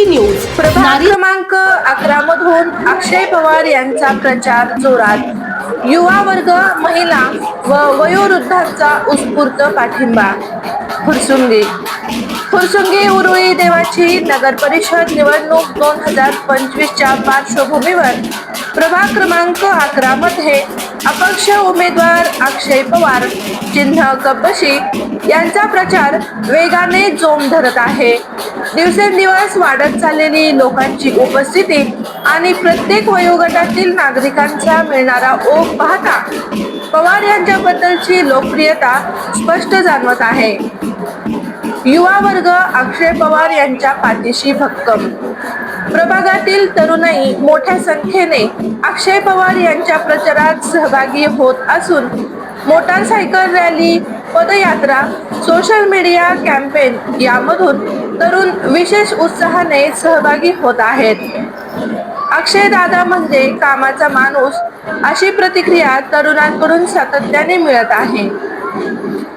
T news प्रभाग क्रमांक अकरा मधून अक्षय पवार यांचा प्रचार जोरात. युवा वर्ग महिला व वयोवृद्धांचा उत्स्फूर्त पाठिंबा. फुरसुंगी. फुरसुंगी उरुळी देवाची नगर परिषद निवडणूक दोन हजार पंचवीसच्या पार्श्वभूमीवर प्रभाग क्रमांक अकरा मध्ये अपक्ष उमेदवार अक्षय पवार चिन्ह कपशी यांचा प्रचार वेगाने जोम धरत आहे. दिवसेंदिवस वाढत चाललेली लोकांची उपस्थिती आणि प्रत्येक वयोगटातील नागरिकांचा मिळणारा ओघ पाहता पवार यांच्याबद्दलची लोकप्रियता स्पष्ट जाणवत आहे. युवा वर्ग अक्षय पवार यांच्या पाठीशी भक्कम. प्रभागातील तरुणाई मोठ्या संख्येने अक्षय पवार यांच्या प्रचारात सहभागी होत असून मोटारसायकल रॅली पदयात्रा सोशल मीडिया कॅम्पेन यामधून तरुण विशेष उत्साहाने सहभागी होत आहेत. अक्षय दादा म्हणजे कामाचा माणूस अशी प्रतिक्रिया तरुणांकडून सातत्याने मिळत आहे.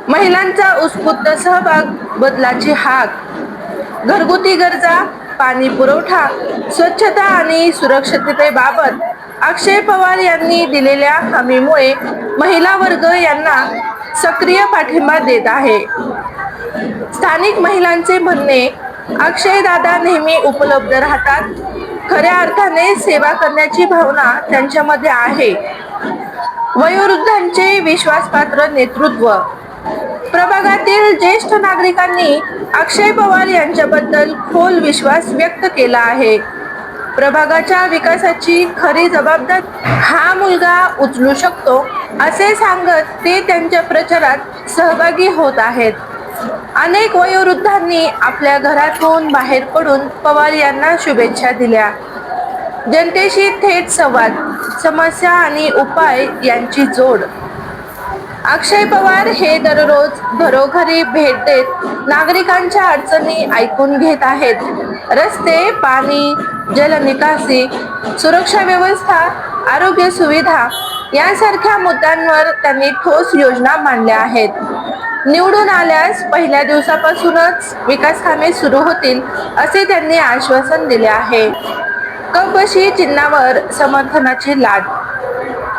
महिलांचा उत्स्फूर्त सहभाग बदलाची हाक घरगुती गरजा पाणी पुरवठा स्वच्छता आणि सुरक्षिततेबाबत अक्षय पवार यांनी दिलेल्या हमीमुळे महिला वर्ग यांना सक्रिय पाठिंबा देत आहे. स्थानिक महिलांचे म्हणणे अक्षय दादा नेहमी उपलब्ध राहतात. खऱ्या अर्थाने सेवा करण्याची भावना त्यांच्यामध्ये आहे. वयोवृद्धांचे विश्वासपात्र नेतृत्व. प्रभागातील ज्येष्ठ नागरिकांनी अक्षय पवार यांच्याबद्दल खोल विश्वास व्यक्त केला आहे. प्रभागाच्या विकासाची खरी जबाबदार हा मुलगा उचलू शकतो असे सांगत ते त्यांच्या प्रचारात सहभागी होत आहेत. अनेक वयोवृद्धांनी आपल्या घरातून बाहेर पडून पवार यांना शुभेच्छा दिल्या. जनतेशी थेट संवाद समस्या आणि उपाय यांची जोड. अक्षय पवार हे दररोज घरोघरी भेट देत नागरिकांच्या अडचणी ऐकून घेत आहेत. रस्ते पाणी जलनिकासी सुरक्षा व्यवस्था आरोग्य सुविधा यासारख्या मुद्द्यांवर त्यांनी ठोस योजना मांडल्या आहेत. निवडून आल्यास पहिल्या दिवसापासूनच विकास कामे सुरू होतील असे त्यांनी आश्वासन दिले आहे. कपशी चिन्हावर समर्थनाची लाट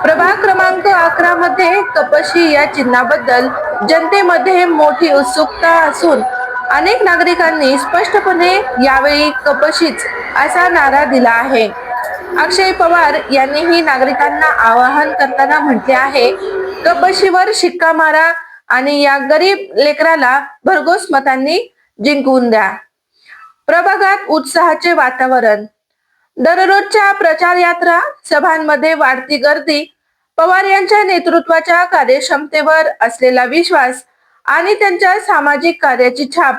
प्रभाग क्रमांक अकरा मध्ये कपशी या चिन्हाबद्दल जनतेमध्ये मोठी उत्सुकता असून अनेक नागरिकांनी स्पष्टपणे यावेळी कपशीच असा नारा दिला आहे. अक्षय पवार यांनीही नागरिकांना आवाहन करताना म्हटले आहे कपशीवर शिक्का मारा आणि या गरीब लेकराला भरघोस मतांनी जिंकवून द्या. प्रभागात उत्साहाचे वातावरण. दररोजच्या प्रचार यात्रा सभांमध्ये वाढती गर्दी पवार यांच्या नेतृत्वाच्या कार्यक्षमतेवर असलेला विश्वास आणि त्यांच्या सामाजिक कार्याची छाप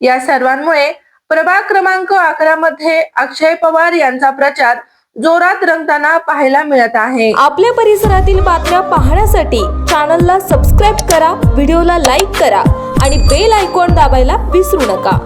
या सर्वांमुळे प्रभाग क्रमांक अकरा मध्ये अक्षय पवार यांचा प्रचार जोरात रंगताना पाहायला मिळत आहे. आपल्या परिसरातील बातम्या पाहण्यासाठी चॅनलला सबस्क्राईब करा व्हिडिओला लाईक करा आणि बेल आयकॉन दाबायला विसरू नका.